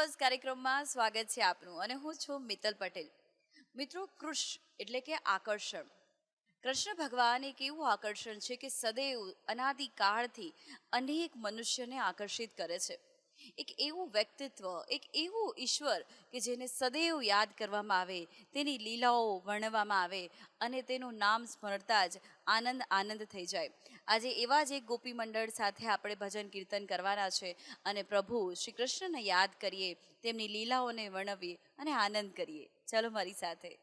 Purse કાર્યક્રમમાં સ્વાગત છે આપનું અને હું છું મિત્તલ પટેલ. મિત્રો કૃષ્ણ એટલે કે આકર્ષણ. કૃષ્ણ ભગવાન એક એવું આકર્ષણ છે કે સદૈવ અનાદિકાળથી અનેક મનુષ્યને આકર્ષિત કરે છે. એક એવું વ્યક્તિત્વ, એક એવું ઈશ્વર કે જેને સદૈવ યાદ કરવામાં આવે, તેની લીલાઓ વર્ણવામાં આવે અને તેનું નામ સ્મરતા જ આનંદ આનંદ થઈ જાય. આજે એવા જ એક ગોપી મંડળ સાથે આપણે ભજન કીર્તન કરવાના છે અને પ્રભુ શ્રી કૃષ્ણને યાદ કરીએ, તેમની લીલાઓને વર્ણવીએ અને આનંદ કરીએ. ચાલો મારી સાથે.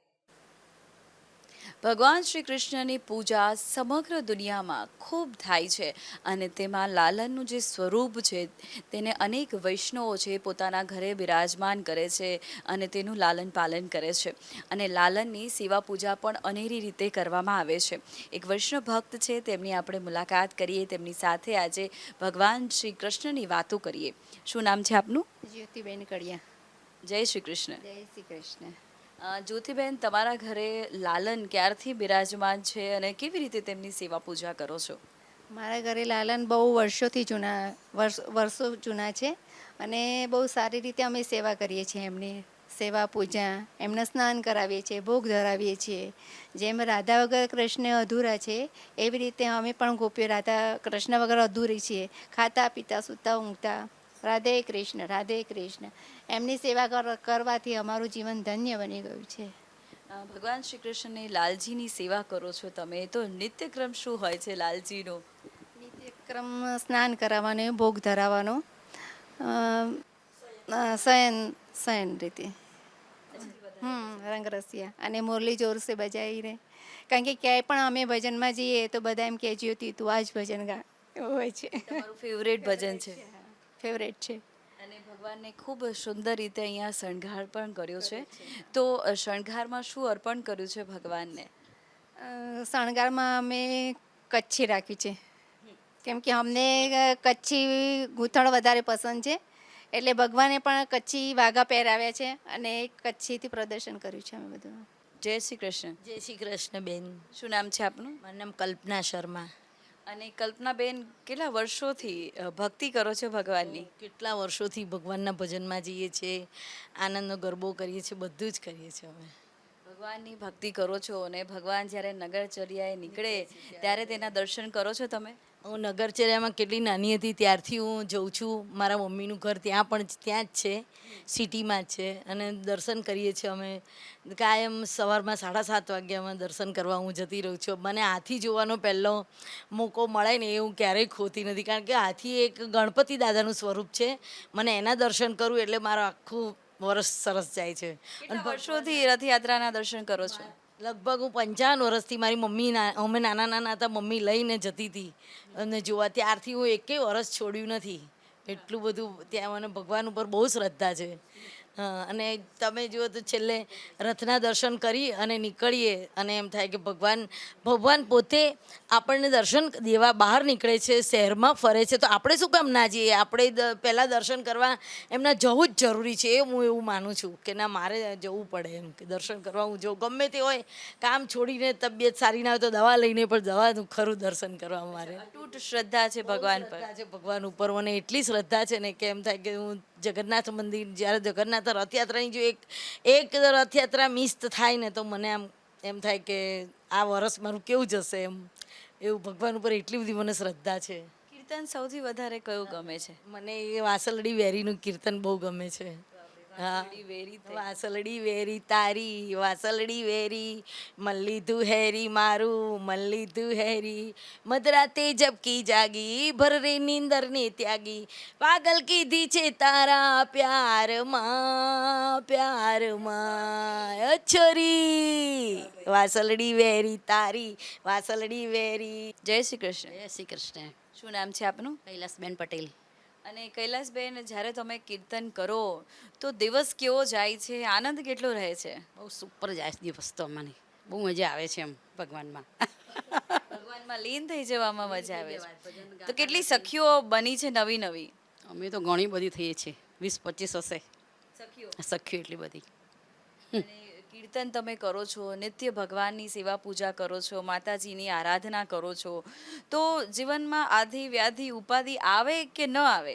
ભગવાન શ્રી કૃષ્ણની પૂજા સમગ્ર દુનિયામાં ખૂબ થાય છે અને તેમાં લાલનનું જે સ્વરૂપ છે તેને અનેક વૈષ્ણવો છે પોતાના ઘરે બિરાજમાન કરે છે અને તેનું લાલન પાલન કરે છે. અને લાલનની સેવા પૂજા પણ અનેરી રીતે કરવામાં આવે છે. એક વૈષ્ણવ ભક્ત છે તેમની આપણે મુલાકાત કરીએ તેમની સાથે આજે ભગવાન શ્રી કૃષ્ણની વાતો કરીએ. શું નામ છે આપનું? જ્યોતિબેન કડિયા. જય શ્રી કૃષ્ણ. જય શ્રી કૃષ્ણ. જ્યોતિબેન, તમારા ઘરે લાલન ક્યારથી બિરાજમાન છે અને કેવી રીતે તેમની સેવા પૂજા કરો છો? મારા ઘરે લાલન બહુ વર્ષોથી જૂના, વર્ષ જૂના છે અને બહુ સારી રીતે અમે સેવા કરીએ છીએ. એમની સેવા, પૂજા, એમને સ્નાન કરાવીએ છીએ, ભોગ ધરાવીએ છીએ. જેમ રાધા વગર કૃષ્ણ અધૂરા છે, એવી રીતે અમે પણ ગોપીઓ રાધા કૃષ્ણ વગર અધૂરી છીએ. ખાતા, પીતા, સૂતા, ઊંઘતા રાધે કૃષ્ણ રાધે કૃષ્ણ. એમની સેવા કર- કરવાથી અમારું જીવન ધન્ય બની ગયું છે. ભગવાન શ્રી કૃષ્ણની લાલજીની સેવા કરો છો તમે તો નિત્યક્રમ શું હોય છે લાલજીનો? નિત્યક્રમ સ્નાન કરાવવાનો ભોગ ધરાવવાનો શયન શયન રીતે. હમ રંગરસિયા અને મુરલી જોરસે બજાવીને. કારણ કે ક્યાંય પણ અમે ભજનમાં જઈએ તો બધા એમ કે જ્યોતિ તું આ જ ભજન ગા હોય છે. ફેવરેટ ભજન છે ફેવરેટ છે. અને ભગવાનને ખૂબ સુંદર રીતે અહીંયા શણગાર પણ કર્યો છે. તો શણગારમાં શું અર્પણ કર્યું છે ભગવાનને? શણગારમાં અમે કચ્છી રાખી છે. કેમ કે અમને કચ્છી ગૂંથણ વધારે પસંદ છે. એટલે ભગવાને પણ કચ્છી વાઘા પહેરાવ્યા છે અને કચ્છીથી પ્રદર્શન કર્યું છે અમે બધું. જય શ્રી કૃષ્ણ. જય શ્રી કૃષ્ણ બેન. શું નામ છે આપનું? મારું નામ કલ્પના શર્મા. અને કલ્પનાબેન કેટલા વર્ષોથી ભક્તિ કરો છો ભગવાનની? કેટલા વર્ષોથી ભગવાનના ભજનમાં જઈએ છીએ આનંદનો ગરબો કરીએ છીએ બધું જ કરીએ છીએ અમે. ભગવાનની ભક્તિ કરો છો અને ભગવાન જ્યારે નગરચર્યાએ નીકળે ત્યારે તેના દર્શન કરો છો તમે? હું નગરચર્યામાં કેટલી નાની હતી ત્યારથી હું જઉં છું. મારા મમ્મીનું ઘર ત્યાં પણ ત્યાં જ છે. સિટીમાં જ છે. અને દર્શન કરીએ છીએ અમે. કાયમ સવારમાં સાડા સાત વાગ્યામાં દર્શન કરવા હું જતી રહું છું. મને હાથી જોવાનો પહેલો મોકો મળે ને એ હું ક્યારેય ખોતી નથી. કારણ કે હાથી એક ગણપતિ દાદાનું સ્વરૂપ છે. મને એના દર્શન કરું એટલે મારું આખું વર્ષ સરસ જાય છે. અને વર્ષોથી રથયાત્રાના દર્શન કરો છો? લગભગ હું પંચાવન વર્ષથી મારી મમ્મી અમે નાના નાના હતા, મમ્મી લઈને જતી હતી. અને જોવા ત્યારથી હું એકેય વર્ષ છોડ્યું નથી. એટલું બધું ત્યાં મને ભગવાન ઉપર બહુ શ્રદ્ધા છે. અને તમે જુઓ તો છેલ્લે રથના દર્શન કરી અને નીકળીએ અને એમ થાય કે ભગવાન ભગવાન પોતે આપણને દર્શન દેવા બહાર નીકળે છે શહેરમાં ફરે છે. તો આપણે શું કામ ના જઈએ? આપણે પહેલાં દર્શન કરવા એમના જવું જ જરૂરી છે. એ હું એવું માનું છું કે ના મારે જવું પડે એમ કે દર્શન કરવા હું જવું ગમે તે હોય કામ છોડીને તબિયત સારી ના હોય તો દવા લઈને પણ દવાનું ખરું દર્શન કરવા મારે. અતૂટ શ્રદ્ધા છે ભગવાન પર. છે ભગવાન ઉપર. મને એટલી શ્રદ્ધા છે ને કે એમ થાય કે હું જગન્નાથ મંદિર જ્યારે જગન્નાથ રથયાત્રાની જો એક એક રથયાત્રા મિસ થાય ને તો મને આમ એમ થાય કે આ વર્ષ મારું કેવું જશે એમ. એવું ભગવાન ઉપર એટલી બધી મને શ્રદ્ધા છે. કીર્તન સૌથી વધારે કયું ગમે છે? મને એ વાસલડી વેરીનું કીર્તન બહુ ગમે છે. વાસલડી વેરી તારી વાસલડી વેરી મલ્લી હેરી મારું મલ્લી લીધું હેરી. મધરાતે જબકી જાગી ભરરે નીંદર ને ત્યાગી. પાગલ કીધી છે તારા પ્યારમાં પ્યારમાં. અચ્છરી વાસલડી વેરી તારી વાસલડી વેરી. જય શ્રી કૃષ્ણ. જય શ્રી કૃષ્ણ. શું નામ છે આપનું? કૈલાસબેન પટેલ. અને કૈલાસબેન જ્યારે તમે કીર્તન કરો તો દિવસ કેવો જાય છે? આનંદ કેટલો રહે છે? બહુ સુપર જાય છે દિવસ તો અમને બહુ મજા આવે છે એમ ભગવાનમાં. ભગવાનમાં લીન થઈ જવામાં મજા આવે છે. તો કેટલી સખીઓ બની છે નવી નવી? અમે તો ઘણી બધી થઈએ છીએ. વીસ પચીસ હશે. સખીઓ? સખીઓ એટલી બધી. કીર્તન તમે કરો છો નિત્ય ભગવાનની સેવા પૂજા કરો છો માતાજીની આરાધના કરો છો તો જીવનમાં આધિ વ્યાધિ ઉપાધિ આવે કે ન આવે?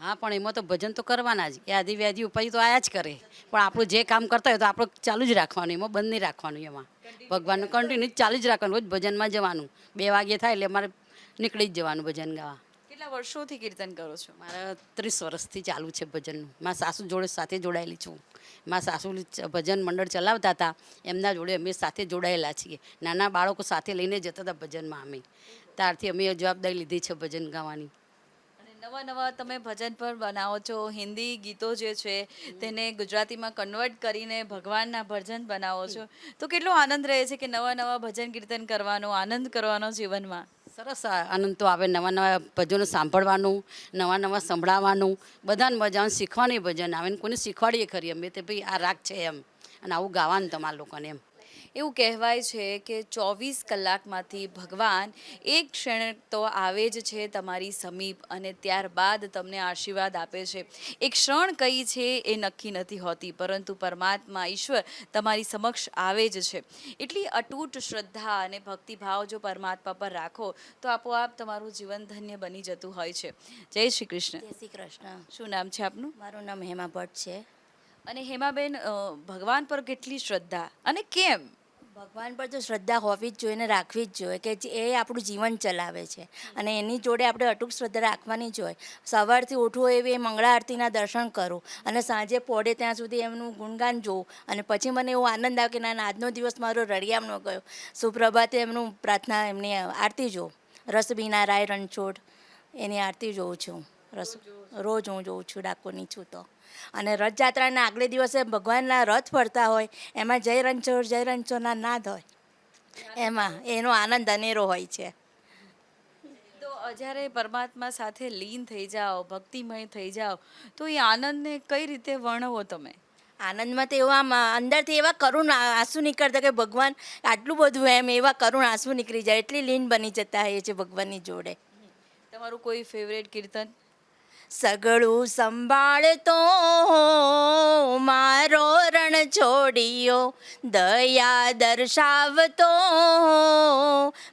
હા પણ એમાં તો ભજન તો કરવાના જ એ આધિ વ્યાધિ ઉપાધિ તો આયા જ કરે. પણ આપણું જે કામ કરતા હોય તો આપણે ચાલુ જ રાખવાનું એમાં બંધ નહીં રાખવાનું એમાં. ભગવાનનું કન્ટિન્યુ ચાલુ જ રાખવાનું રોજ ભજનમાં જવાનું. બે વાગે થાય એટલે અમારે નીકળી જ જવાનું ભજન ગાવા. કેટલા વર્ષોથી કીર્તન કરો છો? મારા ત્રીસ વર્ષથી ચાલુ છે ભજનનું મારા સાસુ જોડે સાથે જોડાયેલી છું. મારા સાસુ ભજન મંડળ ચલાવતા હતા. એમના જોડે અમે સાથે જોડાયેલા છીએ. નાના બાળકો સાથે લઈને જતા હતા ભજનમાં અમે. ત્યારથી અમે જવાબદારી લીધી છે ભજન ગાવાની. અને નવા નવા તમે ભજન પણ બનાવો છો. હિન્દી ગીતો જે છે તેને ગુજરાતીમાં કન્વર્ટ કરીને ભગવાનના ભજન બનાવો છો. તો કેટલો આનંદ રહે છે કે નવા નવા ભજન કીર્તન કરવાનો આનંદ કરવાનો જીવનમાં? સરસ આનંદ તો આવે, નવા નવા ભજનો સાંભળવાનું, નવા નવા સંભળાવવાનું બધાને મજા આવે શીખવાની ભજન આવે ને કોઈને શીખવાડીએ ખરી, અમે તે ભાઈ આ રાગ છે એમ. અને આવું ગાવાનું તમારા લોકોને એમ. એવું કહેવાય છે કે ચોવીસ કલાકમાંથી ભગવાન એક ક્ષણ તો આવે જ છે તમારી સમીપ અને ત્યારબાદ તમને આશીર્વાદ આપે છે. એક ક્ષણ કઈ છે એ નક્કી નથી હોતી પરંતુ પરમાત્મા ઈશ્વર તમારી સમક્ષ આવે જ છે. એટલી અતૂટ શ્રદ્ધા અને ભક્તિભાવ જો પરમાત્મા પર રાખો તો આપોઆપ તમારું જીવન ધન્ય બની જતું હોય છે. જય શ્રી કૃષ્ણ. જય શ્રી કૃષ્ણ. શું નામ છે આપનું? મારું નામ હેમા ભટ્ટ છે. અને હેમાબેન ભગવાન પર કેટલી શ્રદ્ધા અને કેમ? ભગવાન પર તો શ્રદ્ધા હોવી જ જોઈએ ને રાખવી જ જોઈએ કે એ આપણું જીવન ચલાવે છે. અને એની જોડે આપણે અટૂક શ્રદ્ધા રાખવાની જ હોય. સવારથી ઉઠવું એવી મંગળા આરતીના દર્શન કરું અને સાંજે પોડે ત્યાં સુધી એમનું ગુણગાન જોઉં અને પછી મને એવો આનંદ આવે કે ના આજનો દિવસ મારો રળિયામનો ગયો. સુપ્રભાતે એમનું પ્રાર્થના, એમની આરતી જોઉં. રસબીના રાય રણછોડ, એની આરતી જોઉં છું. રસ રોજ હું જોઉં છું ડાકોરની છું તો અને રથયાત્રાના આગલે દિવસે ભગવાનના રથ ફરતા હોય એમાં જય રણછોડ જય રણછોડના નાદ હોય. એમાં એનો આનંદ અનેરો હોય છે. તો જ્યારે પરમાત્મા સાથે લીન થઈ જાઓ ભક્તિમય થઈ જાઓ તો એ આનંદને કઈ રીતે વર્ણવો તમે? આનંદમાં તો એવા અંદરથી એવા કરુણ આંસુ નીકળતા કે ભગવાન આટલું બધું એમ એવા કરુણ આંસુ નીકળી જાય એટલી લીન બની જતા હોય છે ભગવાનની જોડે. તમારું કોઈ ફેવરેટ કીર્તન? સગળું સંભાળતો મારો રણ છોડ્યો, દયા દર્શાવતો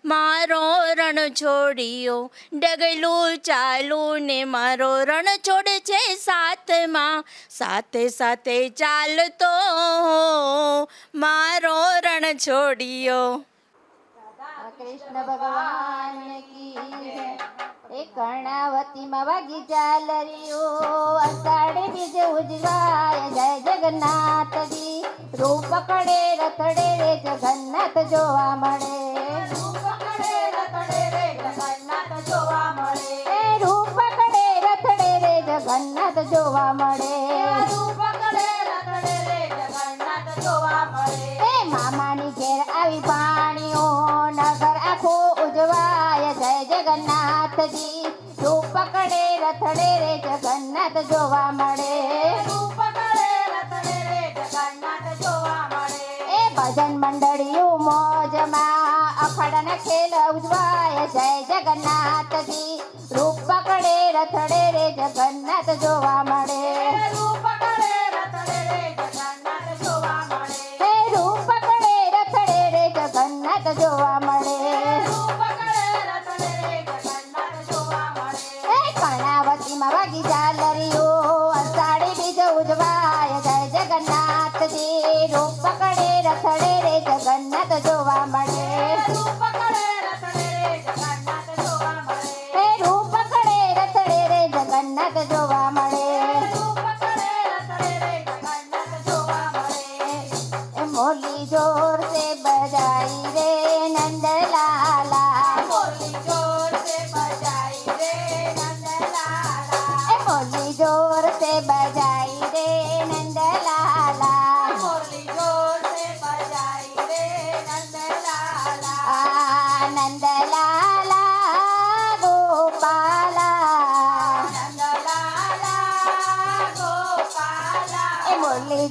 મારો રણ છોડ્યો, ડગલું ચાલુ ને મારો રણ છોડે છે સાથમાં, સાથે સાથે ચાલતો મારો રણ છોડ્યો. કૃષ્ણ ભગવાન કી. એ કર્ણાવતીમાં વાગી ચાલરીઓ અષાઢે બીજે ઉજવાય જય જગન્નાથજી. રૂપ કડે રથડે રે જગન્નાથ જોવા મળે. રૂપ કડે રથડે રે જગન્નાથ જોવા મળે. રૂપ કડે રથડે રે જગન્નાથ જોવા મળે. રૂપ કડે રથડે રે જગન્નાથ જોવા મળે. એ મામાની ઘેર આવી નગર આખો ઉજવાય જય જગન્નાથજી. તું પકડે રથડે રે જગન્નાથ જોવા મળે. પકડે રથડે રે જગન્નાથ જોવા મળે. એ ભજન મંડળીયું મોજમાં અખડન ખેલ ઉજવાય જય જગન્નાથજી. રૂપ પકડે રથડે રે જગન્નાથ જોવા મળે.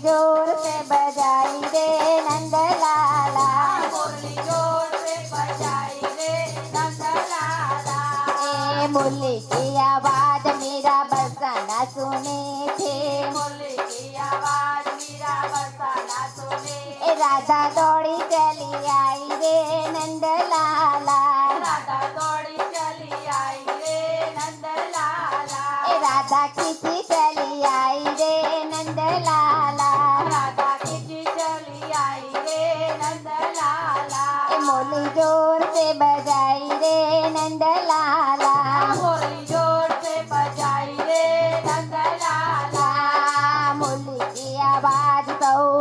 Go. Yeah.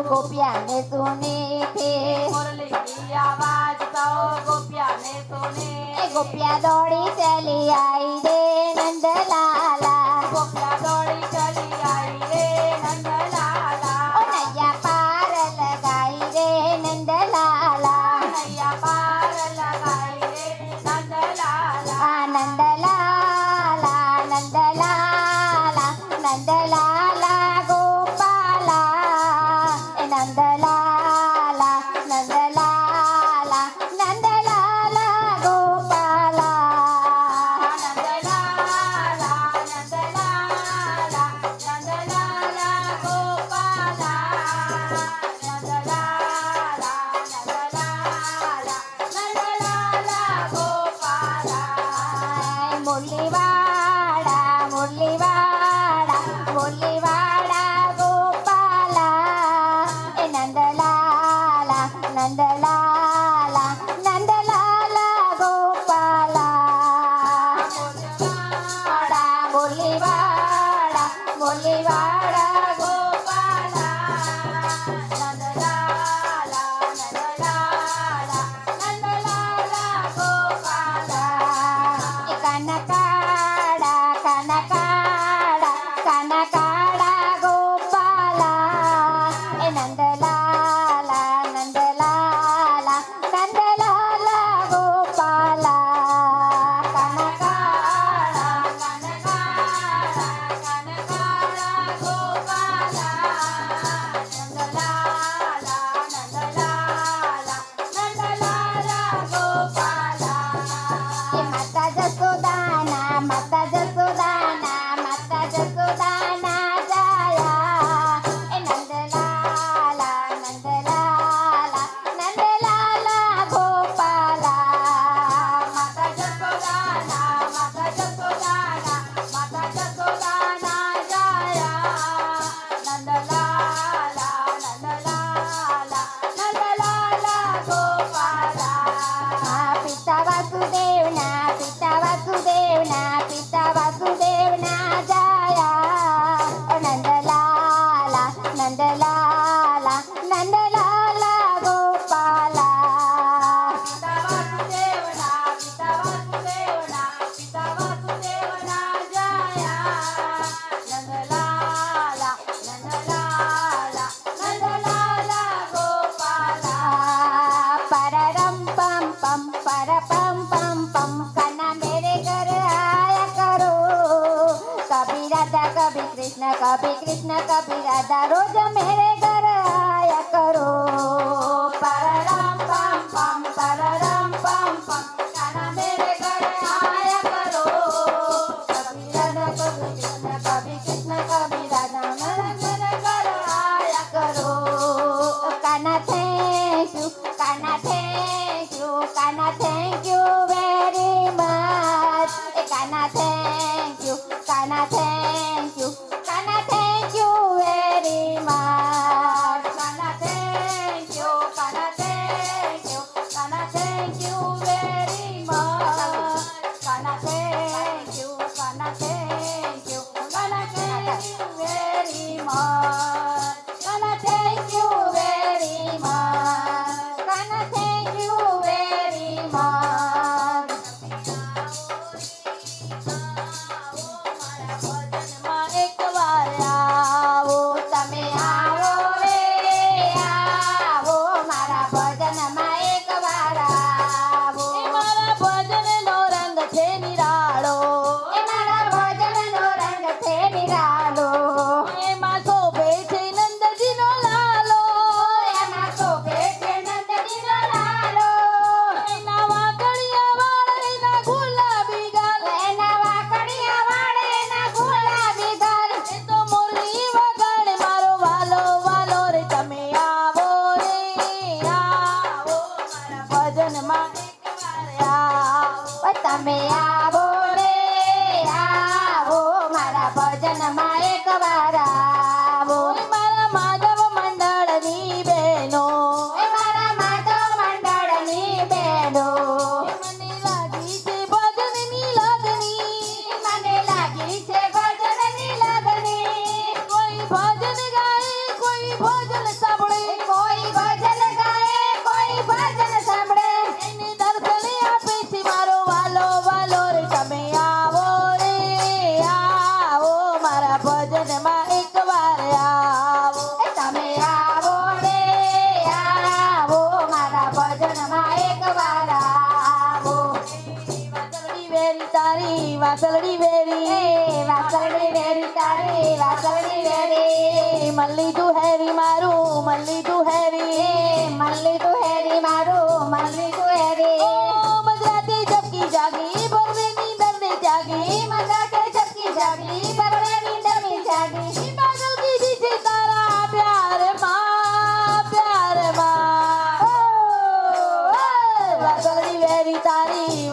ગોપિયા ને સુની છે ગોપિયા દોડી ચલી આવી કૃષ્ણ કભી કૃષ્ણ કભી રાધા રોજ મેરે ઘર heart.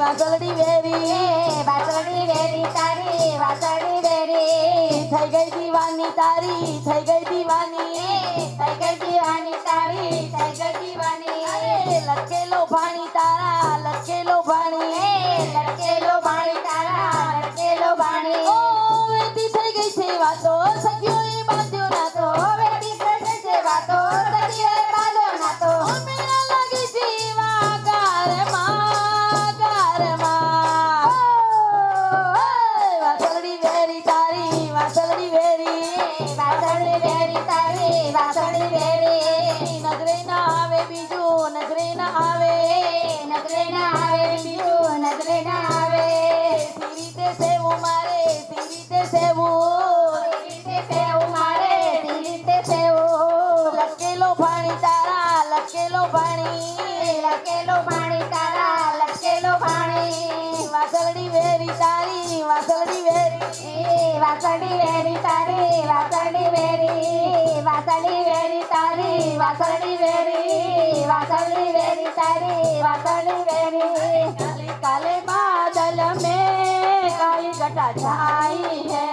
વાસળી વેરી વાસળી વેરી તારી વાસળી વેરી થઈ ગઈ દીવાની તારી. નજરે પાણી તારા લખેલો પાણી. લખેલો પાણી તારા લખેલો પાણી. વાસળી વેરી તારી વાસળી વેરી. વાસળી વેરી તારી વાસળી વેરી વાસળી વાસણી વેરી વાસણી વેરી તારી વાસણી વેરી કાલે બાદલ મે કાલી ઘટા છાઈ હે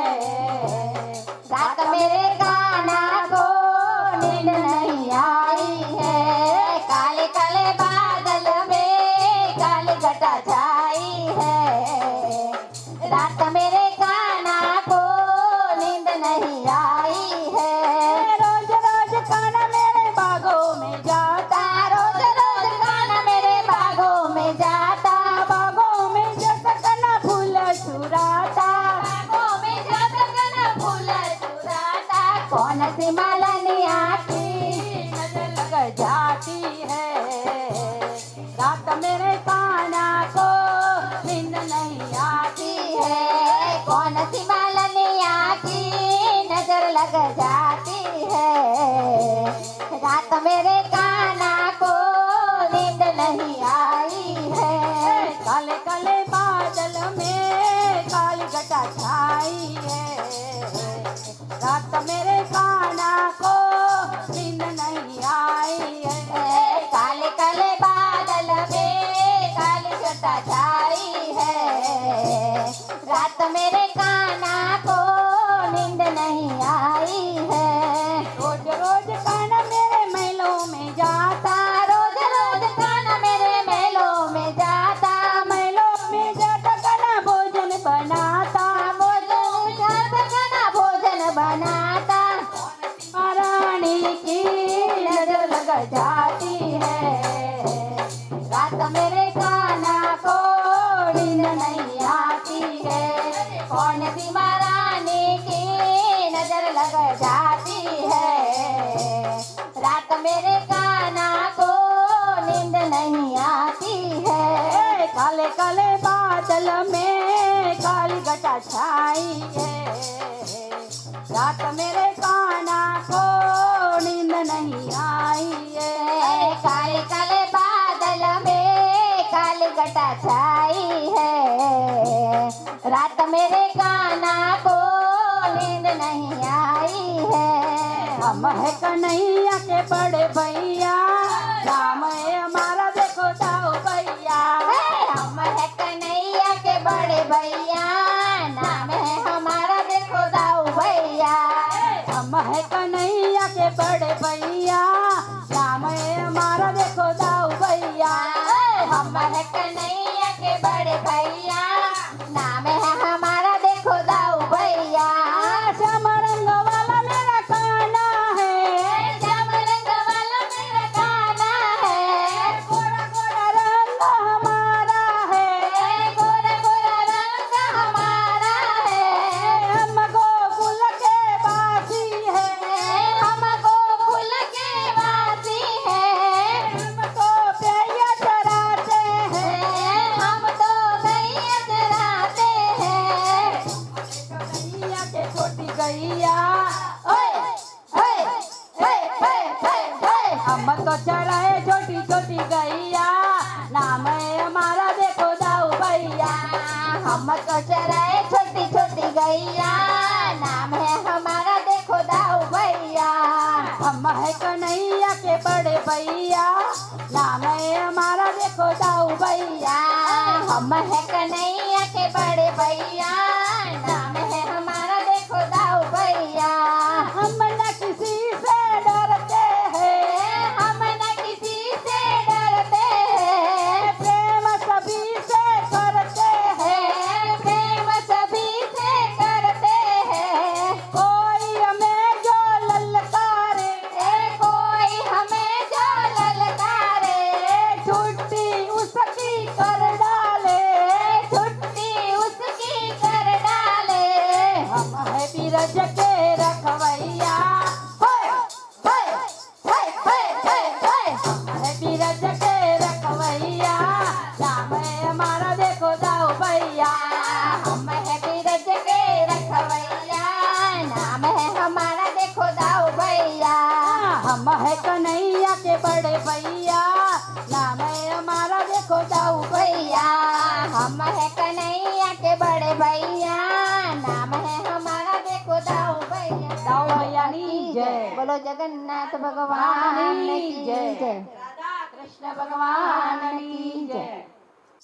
રાત મેરે ગાના કો નીંદ નહીં આઈ હે કાલે કાલે બાદલ મે કાલી ઘટા છાઈ હે રાત મેરે ગાના કો નીંદ નહીં આઈ હે રોજ રોજ કાન મેરે me down. Về 啥 महक नैया के बड़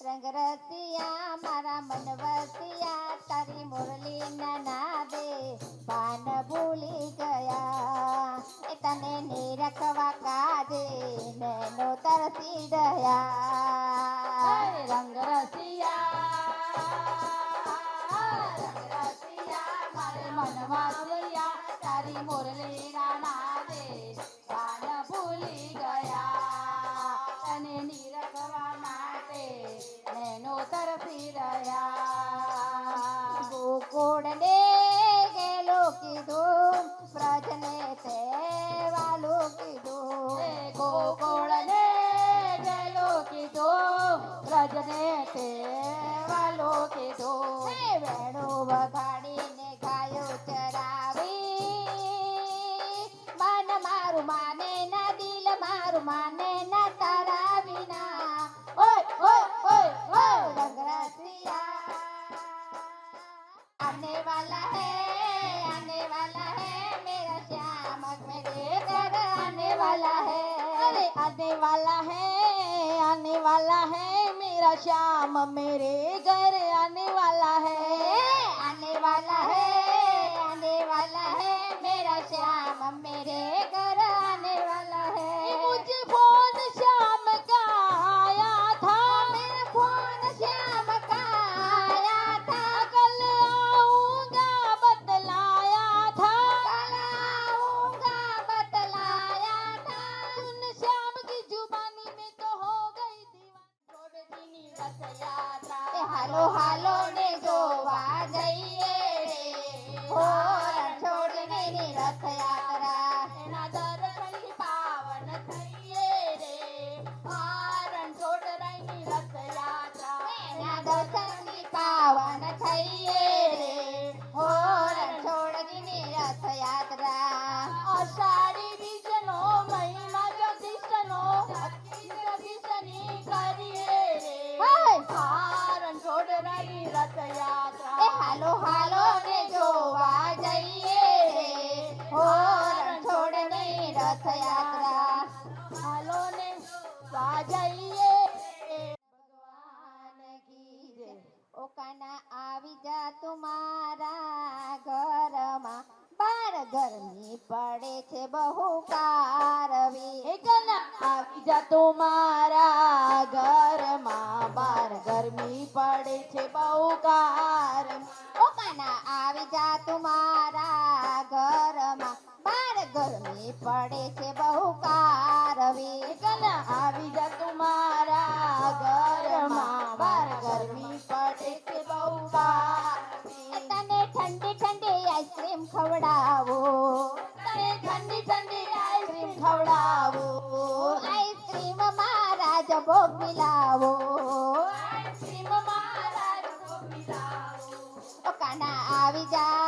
રંગરતિયા મારા મનવતિયા તારી મુરલી નાદે પાન ભૂલી ગયા એ તને નિરખવા કાજે નેનો તરસી ગયા રંગરસિયા રંગરસિયા મારે મનવતિયા તારી મુરલી નાદે చూడలే గేలోకి దూ ప్రజనే సేవాలోకి దూ గోడలే గేలోకి దూ ప్రజనే సేవాలోకి దూ వేణు વગાડીને ગાયો ચરાવી મન મારું માને ના દિલ મારું માને आने वाला है आने वाला है मेरा श्याम मेरे घर आने રાજા તુમારા ઘરમાં બાર ગરમી પડે છે બહુ કારવી. કલા આવી જા તુમારા ઘરમાં બાર ગરમી પડે છે બહુ કારવી. તને ઠંડી ઠંડી આઈસ્ક્રીમ ખવડાવો. તને ઠંડી ઠંડી આઈસ્ક્રીમ ખવડાવો. આઈસ્ક્રીમ મારા જબો મિલાવો. આવી જા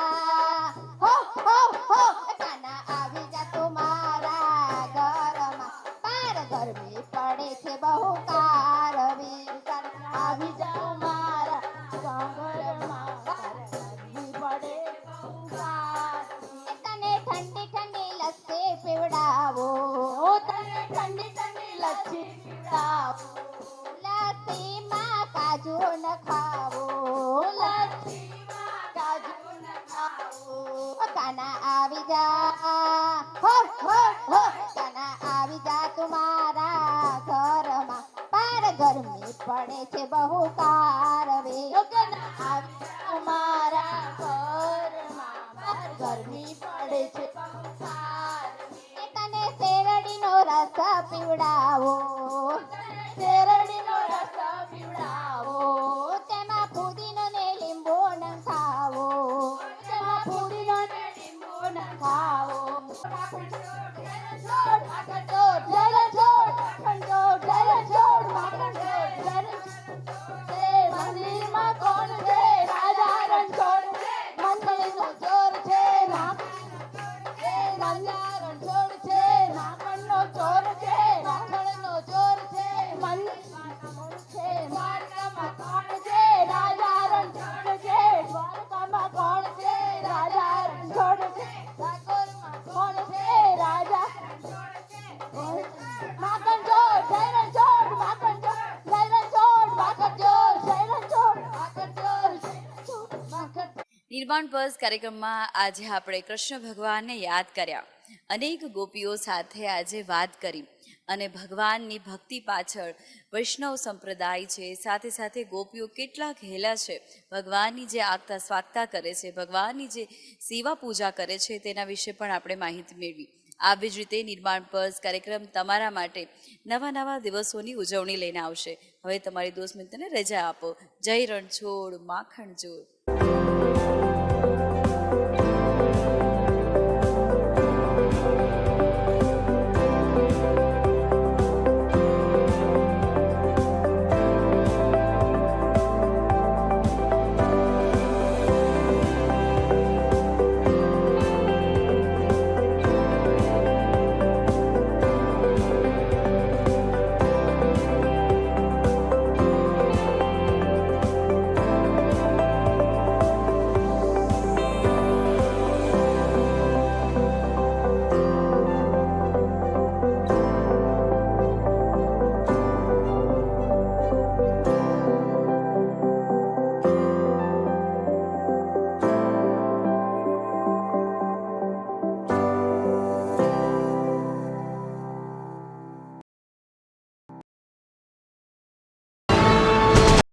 તના આવી જા. હો હો હો. તના આવી જા તુમારા ઘરમાં. પાર ગરમી પડે છે બહુ કારવે તના તુમારા ગરમી પડે છે બહુ કારવે તને રસ પીવડાવો. નિર્માણ પર્સ કાર્યક્રમમાં આજે આપણે કૃષ્ણ ભગવાનને યાદ કર્યા. અનેક ગોપીઓ સાથે આજે વાત કરી અને ભગવાનની ભક્તિ પાછળ વૈષ્ણવ સંપ્રદાય છે, સાથે સાથે ગોપીઓ કેટલા ઘેલા છે. ભગવાનની જે આગતા સ્વાગતા કરે છે, ભગવાનની જે સેવા પૂજા કરે છે, તેના વિશે પણ આપણે માહિતી મેળવી. આવી જ રીતે નિર્માણ પર્સ કાર્યક્રમ તમારા માટે નવા નવા દિવસોની ઉજવણી લઈને આવશે. હવે તમારી દોસ્ત મિત્રને રજા આપો. જય રણછોડ માખણ ચોર